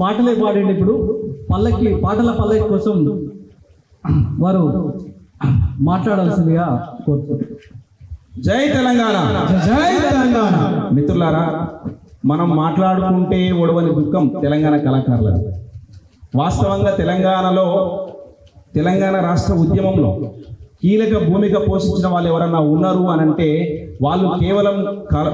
పాటలే పాడండి ఇప్పుడు. పల్లకి పాటల పల్లకి కోసం వారు మాట్లాడాల్సిందిగా కోరుతున్నారు జై తెలంగాణ. జై తెలంగాణ. మిత్రులారా మనం మాట్లాడుకుంటే ఒడవని దుఃఖం తెలంగాణ కళాకారులది వాస్తవంగా తెలంగాణలో తెలంగాణ రాష్ట్ర ఉద్యమంలో కీలక భూమిక పోషించిన వాళ్ళు ఎవరన్నా ఉన్నారు అని అంటే వాళ్ళు కేవలం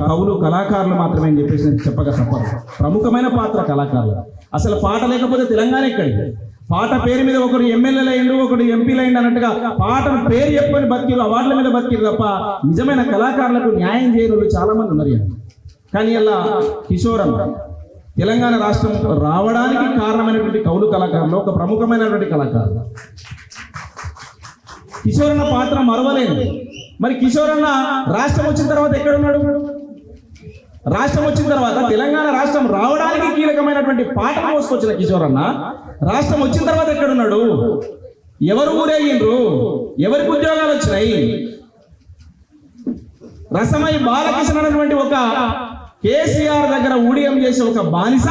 కవులు కళాకారులు మాత్రమే అని చెప్పేసి నేను చెప్పక తప్పదు. ప్రముఖమైన పాత్ర కళాకారులు. అసలు పాట లేకపోతే తెలంగాణ ఎక్కడికి పాట పేరు మీద ఒకడు ఎమ్మెల్యేలు అయ్యిండు ఒకడు ఎంపీలు అయ్యిండు అన్నట్టుగా పాటను పేరు చెప్పుకొని బతికిరు అవార్డుల మీద బతికిరు తప్ప నిజమైన కళాకారులకు న్యాయం చేయరు చాలా మంది ఉన్నారు కానీ అలా కిషోరం తెలంగాణ రాష్ట్రం రావడానికి కారణమైనటువంటి కౌలు కళాకారులు ఒక ప్రముఖమైనటువంటి కళాకారులు కిషోరన్న పాత్ర మరవలేదు. మరి కిషోరన్న రాష్ట్రం వచ్చిన తర్వాత ఎక్కడున్నాడు? రాష్ట్రం వచ్చిన తర్వాత తెలంగాణ రాష్ట్రం రావడానికి కీలకమైనటువంటి పాట మోసుకొచ్చిన కిషోరన్న. రాష్ట్రం వచ్చిన తర్వాత ఎక్కడున్నాడు? ఎవరు ఊరేగిండ్రు? ఎవరికి ఉద్యోగాలు వచ్చినాయి? రసమై బాలకృష్ణ అనేటువంటి ఒక కేసీఆర్ దగ్గర ఊడియం చేసే ఒక బానిస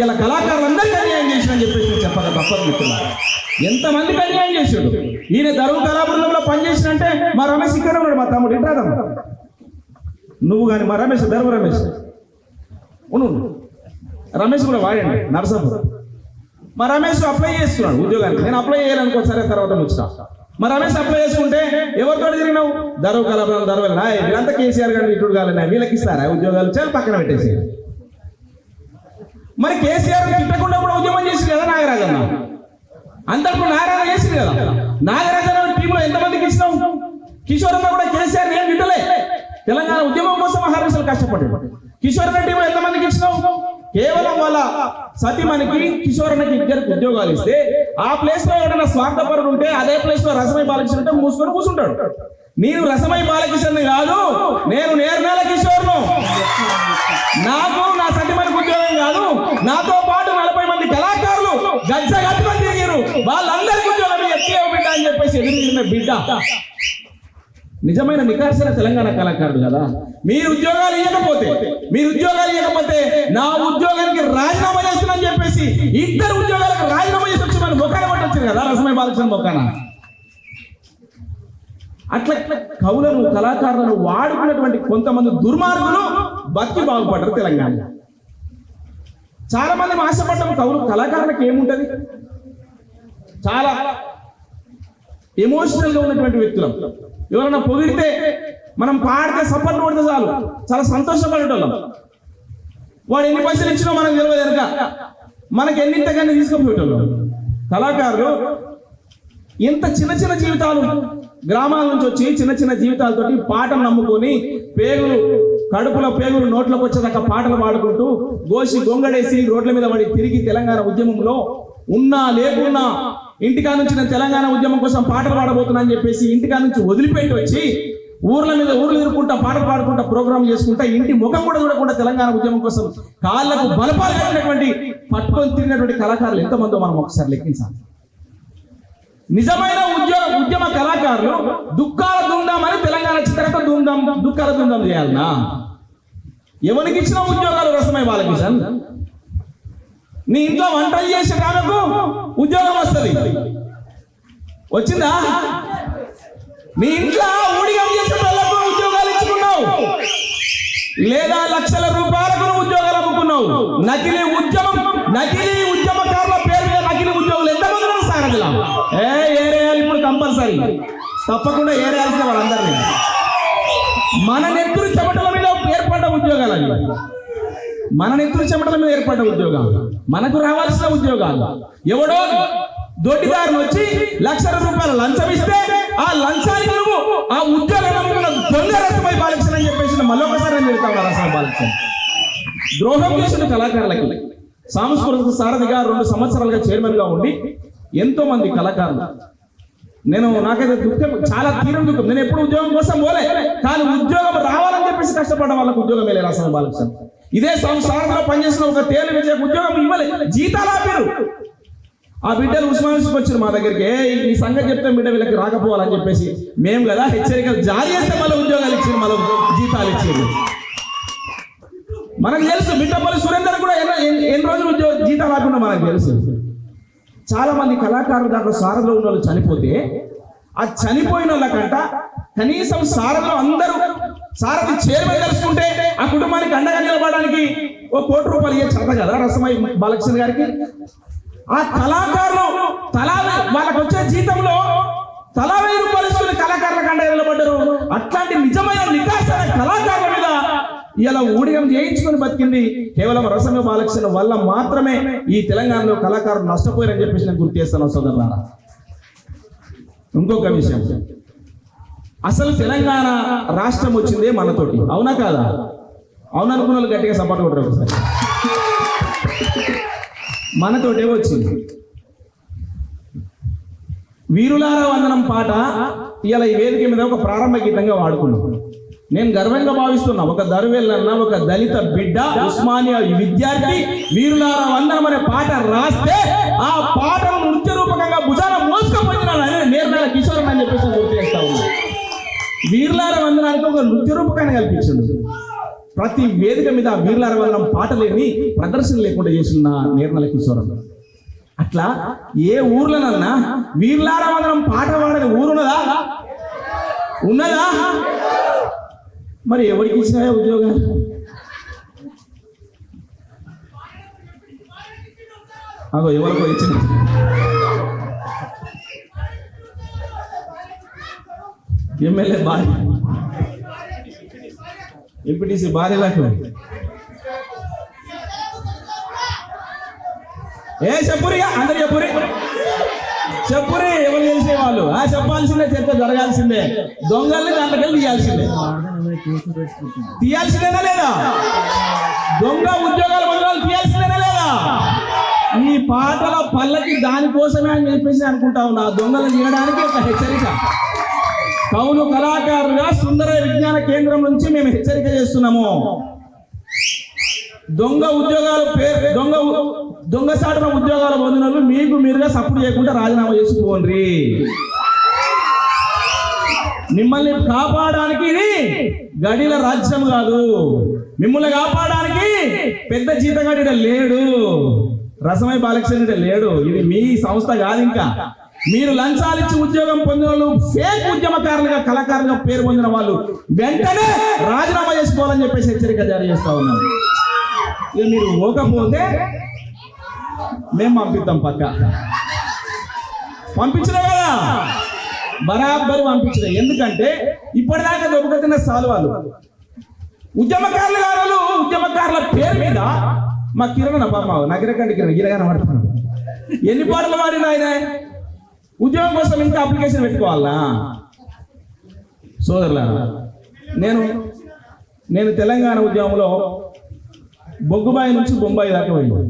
ఇలా కళాకారులందరికీ అన్యాయం చేసిన చెప్పేసి చెప్పాలి తప్పదు మిత్రులారా. ఎంతమందికి అన్యాయం చేసాడు? ఈయన దరువు కళాబృందంలో పనిచేసినంటే మా రమేష్ ఇక్కడ ఉన్నాడు మా తమ్ముడు. ఇంటా తమ్ముడు నువ్వు కానీ మా రమేష్ బెరవ రమేష్. ఉండు రమేష్ కూడా వాడండి నరసాపురం మా రమేష్ అప్లై చేస్తున్నాడు ఉద్యోగానికి. నేను అప్లై చేయాలనుకో సరే తర్వాత వచ్చిన. మా రమేష్ అప్లై చేసుకుంటే ఎవరితో తిరిగినావు? దరవు కలపడం దరవు వీళ్ళంతా కేసీఆర్ గారు ఇటు కాలన్నా వీళ్ళకి ఇస్తారా ఉద్యోగాలు? చాలా పక్కన పెట్టేసి. మరి కేసీఆర్ తిట్టకుండా కూడా ఉద్యమం చేసింది కదా నాగరాజన్న అంతకు నాగరాజన చేసింది కదా? నాగరాజన టీంలో ఎంతమందికి ఇచ్చినావు? కిషోరన్న కూడా కేసీఆర్ ఏం వింటలే తెలంగాణ ఉద్యమం కోసం మహారాష్ట్రలు కష్టపడ్డాడు. కిషోర్ రెడ్డి ఎంతమందికి ఇచ్చినావు? కేవలం వాళ్ళ సతీమణికి కిషోరన్నకి ఇద్దరికి ఉద్యోగాలు ఇస్తే ఆ ప్లేస్లో ఎవరైనా స్వార్థపరుడు ఉంటే అదే ప్లేస్లో రసమై బాలకృష్ణ ఉంటే మూసుకొని కూర్చుంటాడు. నేను రసమై బాలకృష్ణ కాదు నేను నేర్నేల కిషోర్ను. నాకు నా సతీమణికి ఉద్యోగం కాదు నాతో పాటు నలభై మంది కళాకారులు గజ్జ కట్టుకొని తిరిగారు వాళ్ళందరికీ ఉద్యోగం ఎత్తి బిడ్డ అని చెప్పేసి ఎదురు బిడ్డ. నిజమైన నికార్సన తెలంగాణ కళాకారుడు కదా? మీరు ఉద్యోగాలు ఇవ్వకపోతే మీరు ఉద్యోగాలు ఇవ్వకపోతే నా ఉద్యోగానికి రాజీనామా చేస్తున్నాను చెప్పేసి ఇద్దరు ఉద్యోగాలకు రాజీనామా చేసి వచ్చి మన మొక్కన పట్టొచ్చారు కదా రసమయ బాలకృష్ణ మొక్కన అట్లా కవులను కళాకారులను వాడుకున్నటువంటి కొంతమంది దుర్మార్గులు బతికి బాగుపడ్డారు తెలంగాణ. చాలా మంది ఆశపడ్డాం కవులు కళాకారులకు ఏముంటది? చాలా ఎమోషనల్గా ఉన్నటువంటి వ్యక్తులం. ఎవరైనా పొగిడితే మనం పాడితే సపోర్ట్ పడితే చాలు. చాలా సంతోషపడేటోళ్ళం. వాడు ఎన్ని పైసలు ఇచ్చినా మనకు తెలియదు కనుక. మనకి ఎన్నింతగానే తీసుకుపోయేటోళ్ళం. కళాకారులు ఇంత చిన్న చిన్న జీవితాలు గ్రామాల నుంచి వచ్చి చిన్న చిన్న జీవితాలతోటి పాటలు నమ్ముకొని పేగులు కడుపులో పేగులు నోట్లోకి వచ్చేదాకా పాటలు పాడుకుంటూ గోసి గొంగడేసి రోడ్ల మీద పడి తిరిగి తెలంగాణ ఉద్యమంలో ఉన్నా లేకున్నా ఇంటికా నుంచి నేను తెలంగాణ ఉద్యమం కోసం పాటలు పాడబోతున్నా అని చెప్పేసి ఇంటికా నుంచి వదిలిపెట్టి వచ్చి ఊర్ల మీద ఊర్లు ఎదుర్కొంటా పాటలు పాడుకుంటా ప్రోగ్రామ్ చేసుకుంటా ఇంటి ముఖం కూడా చూడకుండా తెలంగాణ ఉద్యమం కోసం కాళ్ళకు బలపాలు కట్టినటువంటి పట్టుకొని తిరిగినటువంటి కళాకారులు ఎంతమందో మనం ఒకసారి లెక్కించాలి. నిజమైన ఉద్యోగ ఉద్యమ కళాకారులు దుఃఖాల దుందామని తెలంగాణ చిత్రత దుందాం దుఃఖాల దుందాం చేయాలనా? ఎవరికి ఇచ్చిన ఉద్యోగాలు రసమై బాలకిషన్ నీ ఇంట్లో వంటలు చేసే ఆమెకు ఉద్యోగం వస్తుంది. వచ్చిందా? నీ ఇంట్లో ఊడిగం చేసే వాళ్ళకు ఉద్యోగాలు ఇచ్చుకున్నావు. లేదా లక్షల రూపాయలకు ఉద్యోగాలు అమ్ముకున్నావు. నకిలీ ఉద్యమం నకిలీ ఉద్యమకారుల పేరు మీద నకిలీ ఉద్యోగులు ఎంతమంది ఉన్నారు సార్ అందులో ఏ ఏరేయాలి ఇప్పుడు కంపల్సరీ. తప్పకుండా ఏరేయాల్సిన వాళ్ళందరినీ. మన నెత్తురు చెమటల మీద ఏర్పడ్డ ఉద్యోగాలు అవి. మన నెత్తురు చెమటల మీద ఏర్పడ్డ ఉద్యోగాలు. మనకు రావాల్సిన ఉద్యోగాలు. ఎవడో దొడ్డిదారులు వచ్చి లక్ష రూపాయలు లంచం ఇస్తే ఆ లంచానికి నువ్వు ఆ ఉద్యోగం నమ్ముకున్న దొంగ రసమై అని చెప్పేసి మళ్ళొకసారి నేను చెప్తాను రసమై బాలకృష్ణ ద్రోహం చేసిన కళాకారులకి సాంస్కృతిక సారథిగా రెండు సంవత్సరాలుగా చైర్మన్గా ఉండి ఎంతో మంది కళాకారులు. నేను నాకైతే దుఃఖం చాలా తీరం దుఃఖం. నేను ఎప్పుడు ఉద్యోగం కోసం పోలే కానీ ఉద్యోగం రావాలని చెప్పేసి కష్టపడ్డ వాళ్ళకు ఉద్యోగం వెళ్ళే రాసాను బాలకృష్ణ ఇదే సంసారంలో పనిచేసిన ఒక తేలి విజయ ఉద్యోగం ఇవ్వలే. జీతాలు ఆపారు. ఆ బిడ్డలు ఉస్మానిస్కి వచ్చారు మా దగ్గరికి. ఈ సంగతి చెప్తే బిడ్డ వీళ్ళకి రాకపోవాలని చెప్పేసి. మేము కదా హెచ్చరికలు జారీ చేస్తే మళ్ళీ ఉద్యోగాలు ఇచ్చారు మళ్ళీ జీతాలు ఇచ్చారు. మనకు తెలుసు బిడ్డపల్లి సురేందర్ కూడా ఎన్నో ఎన్ని ఎన్ని రోజులు ఉద్యోగ జీతాలు ఆకుండా మనకు తెలుసు. చాలా మంది కళాకారులు దాంట్లో సారథిలో ఉన్న వాళ్ళు చనిపోతే ఆ చనిపోయిన వాళ్ళకంట కనీసం సారథిలో అందరూ సారథి చైర్మన్ తెలుసుకుంటే ఆ కుటుంబానికి అండగా నిలబడడానికి ఓ కోటి రూపాయలు ఇయ్యే చేత కదా రసమై బాలకృష్ణ గారికి? ఆ కళాకారులు తలా వాళ్ళకు వచ్చే జీతంలో తలా వెయ్యి రూపాయలు ఇస్తున్న కళాకారులకు అండగా నిలబడ్డారు. అట్లాంటి నిజమైన నికాసైన కళాకారుల మీద ఇలా ఊడిగం చేయించుకొని బతికింది కేవలం రసమే బాలకృష్ణ వల్ల మాత్రమే ఈ తెలంగాణలో కళాకారులు నష్టపోయారని చెప్పేసి నేను గుర్తు చేస్తాను సోదరులారా. ఇంకొక విషయం. అసలు తెలంగాణ రాష్ట్రం వచ్చిందే మనతోటి. అవునా కాదా? అవుననుకున్న వాళ్ళు గట్టిగా సపోర్ట్ కొట్టరు ఒకసారి. మనతోటే వచ్చింది. వీరులారా వందనం పాట ఇలా ఈ వేదిక మీద ఒక ప్రారంభ గీతంగా వాడుకున్నాం. నేను గర్వంగా భావిస్తున్నా ఒక దరువెల్లన్న ఒక దళిత బిడ్డ ఉస్మానియా విద్యార్థి వీరులార వందనం అనే పాట రాస్తే ఆ పాటను నృత్య రూపకంగా భుజాన మోసుకపోయిన నేర్మేల కిషోర్ అని చెప్పేసి గుర్తు చేస్తా వీర్లార వందనానికి ఒక నృత్య రూపకాన్ని కల్పించిండు ప్రతి వేదిక మీద వీర్లార వీరులార వందనం పాటలేని ప్రదర్శన లేకుండా చేసిన నేర్మల కిషోరం. అట్లా ఏ ఊర్లోనన్నా వీర్లార వందనం పాట పాడని ఊరున్నదా? ఉన్నదా? మరి ఎవరికి ఇచ్చినాయా ఉద్యోగాలు? అగో ఎవరికో ఇచ్చిన? ఎమ్మెల్యే భార్య ఎంపీటీసీ భార్యలకు ఏ చెప్పురి అందరు చెప్పురి చెప్పురి ఎవరు తెలిసే వాళ్ళు? ఆ చెప్పాల్సిందే చర్చ జరగాల్సిందే. దొంగల్ని దాంట్లోకి తీయాల్సిందే. తీయాల్సిందేనా లేదా? దొంగ ఉద్యోగాల బదులు తీయాల్సిందేనా లేదా? ఈ పాటల పల్లకి దానికోసమే అని చెప్పేసి అనుకుంటా ఉన్నా. దొంగలు తీయడానికి ఒక హెచ్చరిక. కౌలు కళాకారుగా సుందర విజ్ఞాన కేంద్రం నుంచి మేము హెచ్చరిక చేస్తున్నాము. దొంగ ఉద్యోగాలు పేరు దొంగ దొంగ సాటున ఉద్యోగాలు పొందిన మీకు మీరుగా సపోర్ట్ చేయకుండా రాజీనామా చేసుకోండి మిమ్మల్ని కాపాడడానికి ఇది గడిల రాజ్యం కాదు. మిమ్మల్ని కాపాడడానికి పెద్ద జీతగాడి లేడు. రసమై బాలకృష్ణ లేడు. ఇది మీ సంస్థ కాదు ఇంకా. మీరు లంచాలు ఇచ్చి ఉద్యోగం పొందిన వాళ్ళు ఫేక్ ఉద్యమకారులుగా కళాకారులుగా పేరు పొందిన వాళ్ళు వెంటనే రాజీనామా చేసుకోవాలని చెప్పేసి హెచ్చరిక జారీ చేస్తా ఉన్నాం. ఇక మీరు పోకపోతే మేము పంపిద్దాం పక్క. పంపించలే కదా? బరాబరి పంపించలే. ఎందుకంటే ఇప్పటిదాకా దొబ్బతిన్న సాల్వాలు. ఉద్యమకారులు గారు ఉద్యమకారుల పేరు మీద మా కిరణ్ బామ్మ నగరకండి కిరణ్ గిరగానే పడుతున్నాడు ఎన్ని పాటలు పాడిన ఆయన ఉద్యోగం కోసం ఇంకా అప్లికేషన్ పెట్టుకోవాలా సోదరులారా నేను నేను తెలంగాణ ఉద్యమంలో బొగ్గుబాయి నుంచి బొంబాయి దాకా వెళ్ళాను.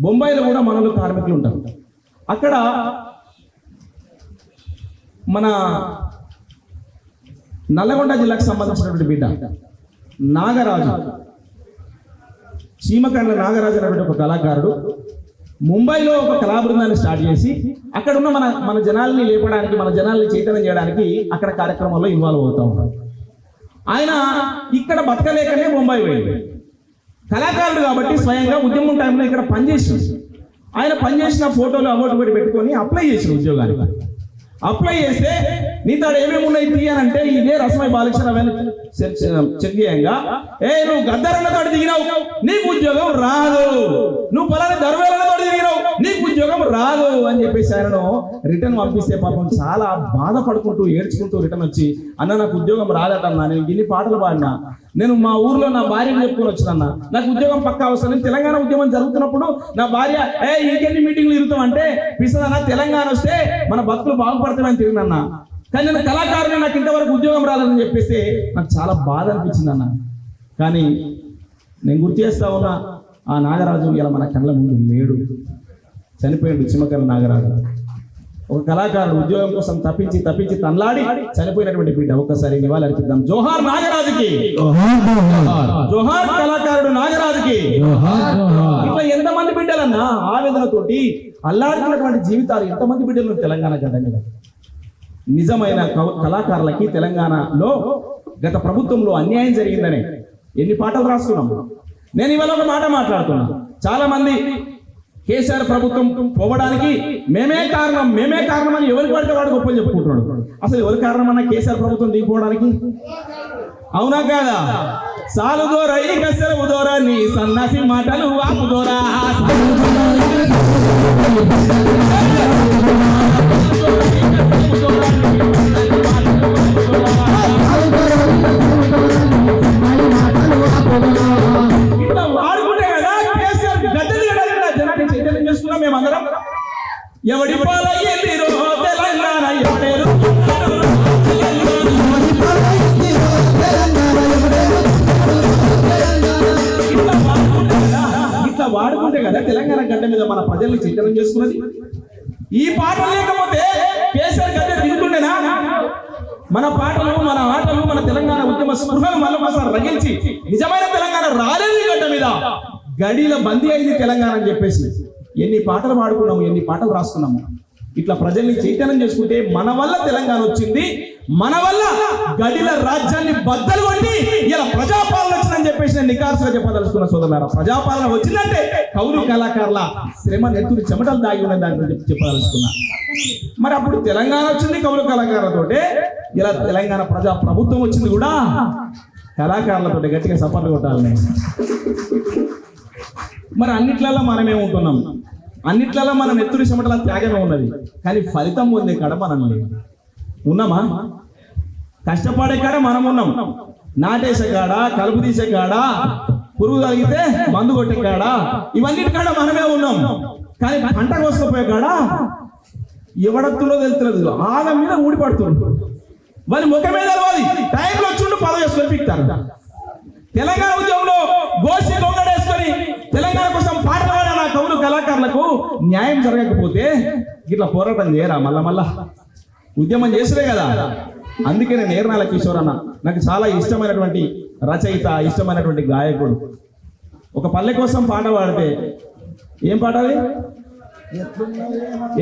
బొంబాయిలో కూడా మనలో కార్మికులు ఉంటారు. అక్కడ మన నల్లగొండ జిల్లాకు సంబంధించినటువంటి బిడ్డ నాగరాజు చీమకండ్ల నాగరాజు అనేటువంటి ఒక కళాకారుడు ముంబైలో ఒక కళా బృందాన్ని స్టార్ట్ చేసి అక్కడ ఉన్న మన మన జనాల్ని లేపడానికి మన జనాల్ని చైతన్యం చేయడానికి అక్కడ కార్యక్రమాల్లో ఇన్వాల్వ్ అవుతా ఉన్నారు ఆయన ఇక్కడ బతకలేకనే ముంబై పోయింది కళాకారుడు కాబట్టి స్వయంగా ఉద్యమం టైంలో ఇక్కడ పనిచేసి ఆయన పనిచేసిన ఫోటోలు అమౌంట్ పెట్టి పెట్టుకొని అప్లై చేసిన ఉద్యోగానికి. అప్లై చేస్తే నీ తాడు ఏమేమి ఉన్నాయి తీయనంటే ఇదే రసమై బాలకృష్ణ అవన్నీ చెక్ చేయంగా. ఏ నువ్వు గద్దరన్నతో దిగినావు నీకు ఉద్యోగం రాదు. నువ్వు పలానా తోడు దిగినావు నీకు ఉద్యోగం రాదు అని చెప్పేసి ఆయనను రిటర్న్ పంపిస్తే పాపం చాలా బాధపడుకుంటూ ఏడ్చుకుంటూ రిటర్న్ వచ్చి అన్న నాకు ఉద్యోగం రాదటన్నా నేను ఇన్ని పాటలు పాడినా నేను మా ఊర్లో నా భార్యను చెప్పుకొని వచ్చినన్న నాకు ఉద్యోగం పక్క అవసరం నేను తెలంగాణ ఉద్యమం జరుగుతున్నప్పుడు నా భార్య ఏ ఇంకెన్ని మీటింగ్లు తిరుగుతాం అంటే తెలంగాణ వస్తే మన భక్తులు బాగుపడతామని తిరిగినన్నా కానీ నేను కళాకారుని నాకు ఇంతవరకు ఉద్యోగం రాదని చెప్పేసి నాకు చాలా బాధ అనిపించింది అన్న కానీ నేను గుర్తు చేస్తా ఉన్నా ఆ నాగరాజు ఇలా మన కళ్ళ ముందు లేడు. చనిపోయాడు చిమ్మకర్ల నాగరాజు. ఒక కళాకారుడు ఉద్యోగం కోసం తప్పించి తప్పించి తన్లాడి చనిపోయినటువంటి బిడ్డ. ఒక్కసారి నివాళి అర్పిద్దాం జోహార్ నాగరాజుకి. జోహార్ కళాకారుడు నాగరాజుకి. ఇట్లా ఎంతమంది బిడ్డలన్నా ఆవేదనతోటి అల్లాడుతున్నటువంటి జీవితాలు ఎంతమంది బిడ్డలు తెలంగాణ గడ్డ మీద? నిజమైన కళాకారులకి తెలంగాణలో గత ప్రభుత్వంలో అన్యాయం జరిగిందని ఎన్ని పాటలు రాసుకున్నాం నేను ఇవాళ ఒక మాట మాట్లాడుతున్నా. చాలా మంది కేసీఆర్ ప్రభుత్వం పోవడానికి మేమే కారణం మేమే కారణం అని ఎవరికి పడితే వాడు గొప్పలు చెప్పుకుంటున్నాడు. అసలు ఎవరి కారణం అన్న కేసీఆర్ ప్రభుత్వం దిగిపోవడానికి? అవునా కాదా? సాలు దూర ఈ కసరవు దూర నీ సన్నాసి మాటలు ఆపు స్పృహను రగిల్చి నిజమైన తెలంగాణ రాలేదు గడ్డ మీద గడిల బందీ అయింది తెలంగాణ అని చెప్పేసి ఎన్ని పాటలు పాడుకున్నాము ఎన్ని పాటలు రాసుకున్నాము. ఇట్లా ప్రజల్ని చైతన్యం చేసుకుంటే మన వల్ల తెలంగాణ వచ్చింది మన వల్ల గడిల రాజ్యాన్ని బద్దలు కొట్టి ఇలా ప్రజాపాలన వచ్చిందని చెప్పేసి నేను నికార్సుగా చెప్పదలుచుకున్న సోదరులారా ప్రజాపాలన వచ్చిందంటే కౌలు కళాకారుల శ్రమ నెత్తులు చెమటలు దాగి ఉన్న దాని గురించి చెప్పదలుచుకున్నా. మరి అప్పుడు తెలంగాణ వచ్చింది కౌలు కళాకారులతోటే ఇలా తెలంగాణ ప్రజా ప్రభుత్వం వచ్చింది కూడా. కళాకారులతో గట్టిగా సపోర్ట్ కొట్టాలని. మరి అన్నిట్లలో మనమే ఉంటున్నాం. అన్నిట్లలో మనం ఎత్తుడి చెమటల త్యాగమే ఉన్నది. కానీ ఫలితం పొందే కాడ మనం లేదు. ఉన్నామా? కష్టపడే కాడ మనం ఉన్నాం. నాటేసే కాడ కలుపు తీసే కాడ పురుగు కలిగితే మందు కొట్టే కాడ ఇవన్నిటి కాడ మనమే ఉన్నాం. కానీ పంట కోసుకుపోయే కాడ ఎవడత్తులో తెలుతున్నది ఆగం మీద ఊడిపడుతుంది వారి ముఖమే మీద టైంలో చూడు పదవి వేసుకొని తెలంగాణ ఉద్యమంలో గోసి దొంగడేసుకొని తెలంగాణ కోసం పాట పాడిన నా కవులు కళాకారులకు న్యాయం జరగకపోతే ఇట్లా పోరాటం చేయరా మళ్ళా మళ్ళా? ఉద్యమం చేసినే కదా. అందుకే నేను నేర్నాల కిషోర్ అన్న. నాకు చాలా ఇష్టమైనటువంటి రచయిత ఇష్టమైనటువంటి గాయకుడు. ఒక పల్లె కోసం పాట పాడితే ఏం పాట అది?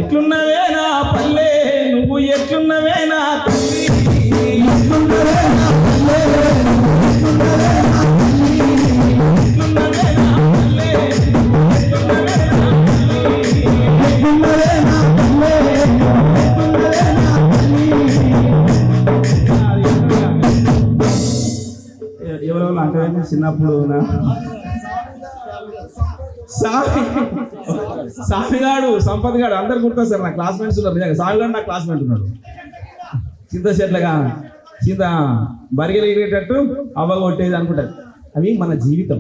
ఎట్లున్నవే నా పల్లె నువ్వు ఎట్లున్నవే నా తల్లి. చిన్నప్పుడు నా? సామిగాడు సంపత్ గాడు అందరు గుర్తొస్తారు నా క్లాస్మేట్స్ ఉన్నారు. నిజంగా సామిగాడు నా క్లాస్మేట్ ఉన్నాడు. చింత చెట్లగా సీత బరిగెలు ఎగిరేటట్టు అవ్వ కొట్టేది అనుకుంటారు అవి మన జీవితం.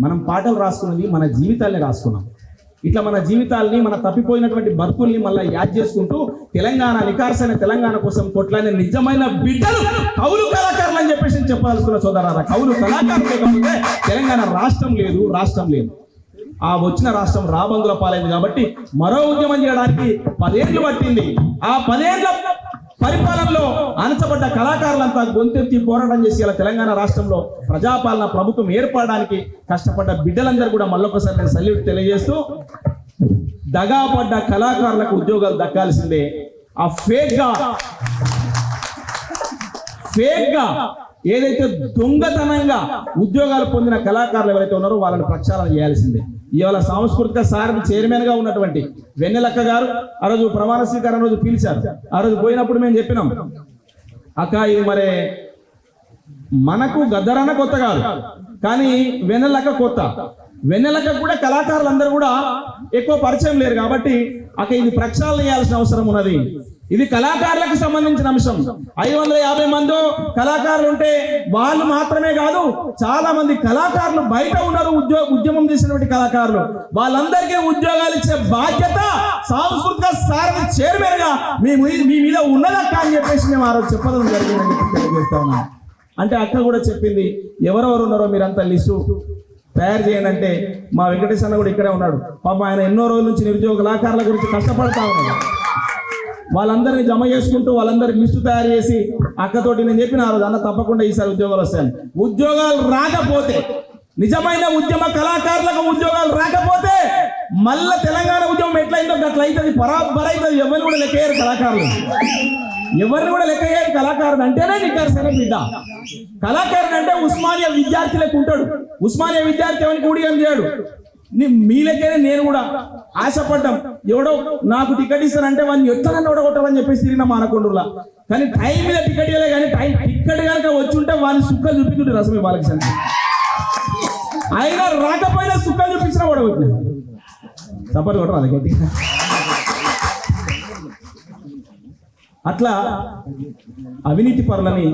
మనం పాటలు రాసుకున్నవి మన జీవితాలనే రాసుకున్నాం. ఇట్లా మన జీవితాల్ని మన తప్పిపోయినటువంటి బతుకుల్ని మళ్ళీ యాద్ చేసుకుంటూ తెలంగాణ నికార్సైన తెలంగాణ కోసం కొట్లాడిన నిజమైన బిడ్డలు కౌలు కళాకారులు అని చెప్పేసి చెప్పాల్సిన సోదరారా కౌలు కళాకారులు లేకపోతే తెలంగాణ రాష్ట్రం లేదు రాష్ట్రం లేదు. ఆ వచ్చిన రాష్ట్రం రాబందుల పాలైంది కాబట్టి మరో ఉద్యమం చేయడానికి పదేళ్ళు పట్టింది. ఆ పదేళ్ళ పరిపాలనలో అణచబడ్డ కళాకారులంతా గొంతెత్తి పోరాటం చేసి ఇలా తెలంగాణ రాష్ట్రంలో ప్రజాపాలన ప్రభుత్వం ఏర్పడడానికి కష్టపడ్డ బిడ్డలందరూ కూడా మళ్ళొకసారి నేను సల్యూట్ తెలియజేస్తూ దగాపడ్డ కళాకారులకు ఉద్యోగాలు దక్కాల్సిందే. ఆ ఫేక్గా ఫేక్గా ఏదైతే దొంగతనంగా ఉద్యోగాలు పొందిన కళాకారులు ఎవరైతే ఉన్నారో వాళ్ళని ప్రక్షాళన చేయాల్సిందే. ఇవాళ సాంస్కృతిక సారథి చైర్మన్గా ఉన్నటువంటి వెన్నెలక్క గారు ఆ రోజు ప్రమాణ స్వీకారం రోజు పిలిచారు. ఆ రోజు పోయినప్పుడు మేము చెప్పినాం. అక్క ఇది మరి మనకు గద్దరన్న కొత్త కాదు. కానీ వెన్నెలక్క కొత్త. వెన్నెలక్క కూడా కళాకారులందరూ కూడా ఎక్కువ పరిచయం లేరు కాబట్టి అక్క ఇది ప్రక్షాళన చేయాల్సిన అవసరం ఉన్నది. ఇది కళాకారులకు సంబంధించిన అంశం. ఐదు వందల యాభై మంది కళాకారులు ఉంటే వాళ్ళు మాత్రమే కాదు చాలా మంది కళాకారులు బయట ఉన్నారు ఉద్యోగ ఉద్యమం చేసినటువంటి కళాకారులు. వాళ్ళందరికీ ఉద్యోగాలు ఇచ్చే బాధ్యత సాంస్కృతిక సారథి చైర్మన్గా మీ మీ- మీద ఉన్నదక్క అని చెప్పేసి మేము ఆ రోజు చెప్పడం జరిగిందని తెలియజేస్తా ఉన్నాం. అంటే అక్క కూడా చెప్పింది ఎవరెవరు ఉన్నారో మీరంతా లిస్టు తయారు చేయండి అంటే మా వెంకటేశ్వర కూడా ఇక్కడే ఉన్నాడు. పాప ఆయన ఎన్నో రోజుల నుంచి నిరుద్యోగ కళాకారుల గురించి కష్టపడతా ఉన్నాడు. వాళ్ళందరినీ జమ చేసుకుంటూ వాళ్ళందరి లిస్టు తయారు చేసి అక్కతోటి నేను చెప్పిన ఆ రోజు అన్న తప్పకుండా ఈసారి ఉద్యోగాలు వస్తాయని. ఉద్యోగాలు రాకపోతే నిజమైన ఉద్యమ కళాకారులకు ఉద్యోగాలు రాకపోతే మళ్ళా తెలంగాణ ఉద్యమం ఎట్లయిందో అట్లా అవుతుంది పరాబర్ అవుతుంది ఎవరు కూడా లెక్కయ్యారు కళాకారులు. ఎవరిని కూడా లెక్క చేయడు కళాకారుడు అంటేనే నికార్సైన బిడ్డ. కళాకారుడు అంటే ఉస్మానియా విద్యార్థి లెక్క ఉంటాడు. ఉస్మానియా విద్యార్థి ఎవరికి కూడి ఏం చేయడు నీ మీ లెక్కనే నేను కూడా. ఆశపడ్డాం. ఎవడో నాకు టికెట్ ఇస్తానంటే వాడిని ఎట్లనన్నా ఓడగొట్టాలని చెప్పేసి తిరిగిన మానకొండలా కానీ టైం మీద టికెట్ ఇవ్వలే కానీ టైం టికెట్ కనుక వచ్చి ఉంటే వాడిని సుక్కలు చూపించుంటే రసమే బాలకృష్ణ అయినా రాకపోయినా సుక్కలు చూపించినా ఓడగొట్టిన. సపోర్ట్ కొట్టరు అది అట్లా అవినీతి పరులని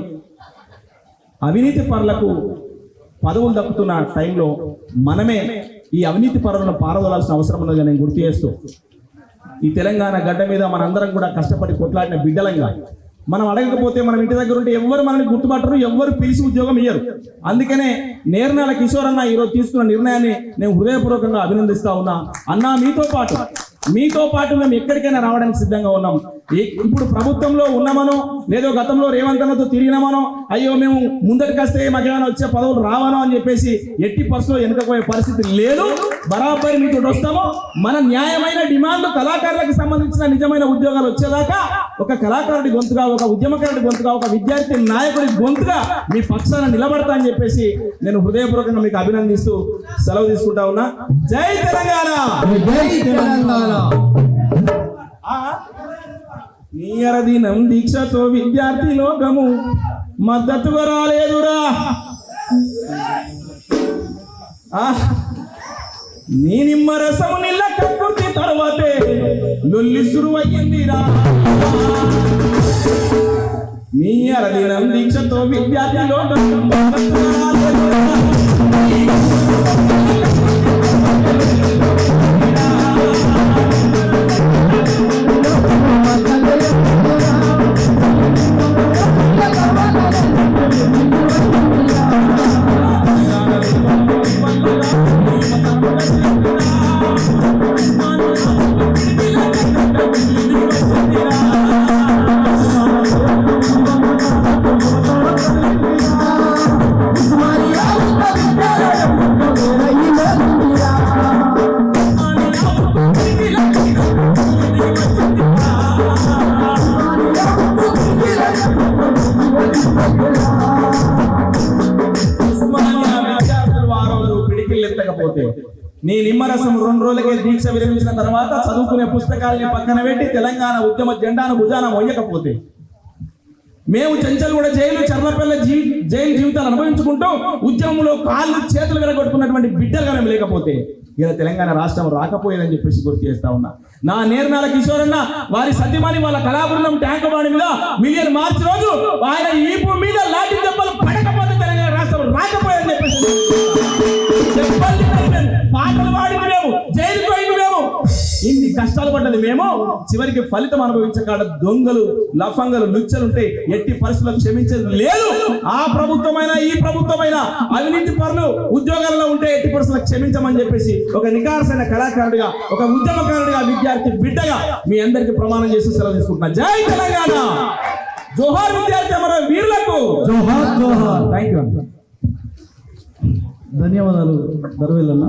అవినీతి పరులకు పదవులు దక్కుతున్న టైంలో మనమే ఈ అవినీతి పరులను పారదోలాల్సిన అవసరం ఉన్నది నేను గుర్తు చేస్తూ ఈ తెలంగాణ గడ్డ మీద మనందరం కూడా కష్టపడి కొట్లాడిన బిడ్డలంగా మనం అడగకపోతే మనం ఇంటి దగ్గర ఉంటే ఎవ్వరు మనల్ని గుర్తుపట్టరు ఎవ్వరు పిలిచి ఉద్యోగం ఇయ్యరు. అందుకనే నేర్నాల కిషోర్ అన్న ఈరోజు తీసుకున్న నిర్ణయాన్ని నేను హృదయపూర్వకంగా అభినందిస్తా ఉన్నా. అన్నా మీతో పాటు మీతో పాటు మేము ఎక్కడికైనా రావడానికి సిద్ధంగా ఉన్నాం. ఇప్పుడు ప్రభుత్వంలో ఉన్నామనో లేదో గతంలో రేవంత్ అన్నతో తిరిగినామనో అయ్యో మేము ముందరికి వస్తే మాకేమైనా వచ్చే పదవులు రావనో అని చెప్పేసి ఎట్టి పర్సులో వెనుకపోయే పరిస్థితి లేదు. బరాబరి మీతో వస్తాము మన న్యాయమైన డిమాండ్లు కళాకారులకు సంబంధించిన నిజమైన ఉద్యోగాలు వచ్చేదాకా ఒక కళాకారుడి గొంతుగా ఒక ఉద్యమకారుడి గొంతుగా ఒక విద్యార్థి నాయకుడి గొంతుగా మీ పక్షాన నిలబడతా అని చెప్పేసి నేను హృదయపూర్వకంగా మీకు అభినందిస్తూ సెలవు తీసుకుంటా ఉన్నా. జై తెలంగాణ! జై తెలంగాణ! నీయర దినం దీక్షతో విద్యార్థి లోకము మద్దతుగా రాలేదురా నీ నిమ్మరసము నిల్ల కక్కుర్తి తర్వాతే లొల్లి సురువయ్యిందిరా. నీ అరదినం దీక్షతో విద్యార్థి నీ నిమ్మరసం రెండు రోజులకే దీక్ష విరమించిన తర్వాత చదువుకునే పుస్తకాలని పక్కన పెట్టి తెలంగాణ ఉద్యమ జెండాను భుజాన మొయ్యకపోతే మేము చెంచల్ కూడా జైలు చర్లపల్లె జీ జైలు జీవితాలు అనుభవించుకుంటూ ఉద్యమంలో కాళ్ళు చేతులు విరగొట్టుకున్నటువంటి బిడ్డలుగా మేము లేకపోతే ఇలా తెలంగాణ రాష్ట్రం రాకపోయేదని చెప్పేసి గుర్తు చేస్తా ఉన్నా. నా నేర్నాల కిషోర్ అన్న వారి సత్యమని వాళ్ళ కళాబృందం ట్యాంక్ బాడి మీద మిలియన్ మార్చి రోజు ఆయన ఈపు మీద లాఠీ దెబ్బలు పడకపోతే కష్టాలు పడ్డది మేము చివరికి ఫలితం అనుభవించకాడ దొంగలు లఫంగలు లుచ్చలుంటే ఎట్టి పరిస్థితులకు క్షమించేది లేదు. ఆ ప్రభుత్వమైన ఈ ప్రభుత్వమైన అవినీతి పనులు ఉద్యోగాల్లో ఉంటే ఎట్టి పరిస్థితులకు క్షమించమని చెప్పేసి ఒక నికార్సైన కళాకారుడిగా ఒక ఉద్యమకారుడిగా విద్యార్థి బిడ్డగా మీ అందరికి ప్రమాణం చేసి సెలవు తీసుకుంటున్నా. జై తెలంగాణ! జోహార్ విద్యార్థి అమర వీరులకు! జోహార్ జోహార్. థ్యాంక్ యూ ధన్యవాదాలు దర్వేలన్న